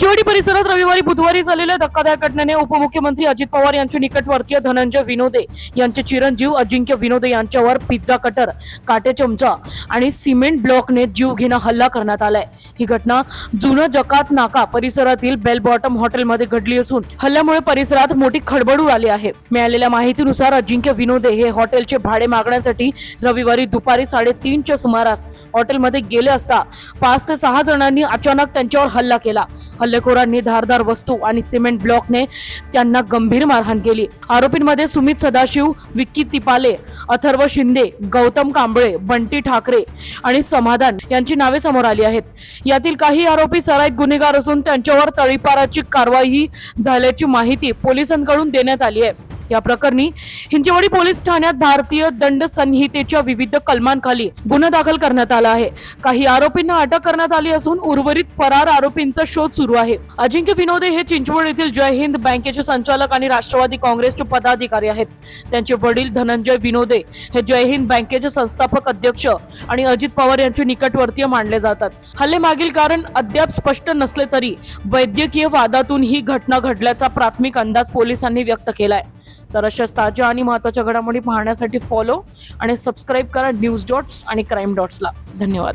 चिंचवडी परिसरात रविवारी बुधवारी झालेल्या धक्कादायक घटनेने उपमुख्यमंत्री अजित पवार यांचे निकटवर्तीय धनंजय विनोदे यांचे चिरंजीव अजिंक्य विनोदे यांच्यावर पिझ्झा कटर काटे चमचा आणि सिमेंट ब्लॉकने जीव घेणं हल्ला करण्यात आलाय. ही घटना जुनं जकात नाका परिसरातील बेल बॉटम हॉटेलमध्ये घडली असून हल्ल्यामुळे परिसरात मोठी खडबड उडाली आहे. मिळालेल्या माहितीनुसार अजिंक्य विनोदे हे हॉटेलचे भाडे मागण्यासाठी रविवारी दुपारी साडेतीनच्या सुमारास हॉटेलमध्ये गेले असता पाच ते सहा जणांनी अचानक त्यांच्यावर हल्ला केला. हल्लेखोरांनी धारदार वस्तू आणि सिमेंट ब्लॉकने त्यांना गंभीर मारहाण केली. आरोपींमध्ये सुमित सदाशिव विक्की तिपाले अथर्व शिंदे गौतम कांबळे बंटी ठाकरे आणि समाधान यांची नावे समोर आली आहेत. यातील काही आरोपी सराईत गुन्हेगार असून त्यांच्यावर तळीपाराची कारवाई झाल्याची माहिती पोलिसांकडून देण्यात आली आहे. या प्रकरणी हिंजेवाडी पोलीस ठाण्यात भारतीय दंड संहितेच्या विविध कलमांखाली गुन्हा दाखल करण्यात आला आहे. काही आरोपींना अटक करण्यात आली असून उर्वरित फरार आरोपींचा शोध सुरू आहे. अजिंक्य विनोदे हे चिंचवड येथील जय हिंद बँकेचे संचालक आणि राष्ट्रवादी काँग्रेसचे पदाधिकारी आहेत. त्यांचे वडील धनंजय विनोदे हे जय हिंद बँकेचे संस्थापक अध्यक्ष आणि अजित पवार यांचे निकटवर्तीय मानले जातात. हल्ले मागील कारण अद्याप स्पष्ट नसले तरी वैद्यकीय वादातून ही घटना घडल्याचा प्राथमिक अंदाज पोलिसांनी व्यक्त केलाय. तर अशाच ताज्या आणि महत्त्वाच्या घडामोडी पाहण्यासाठी फॉलो आणि सबस्क्राईब करा न्यूज डॉट्स आणि क्राईम डॉट्सला धन्यवाद.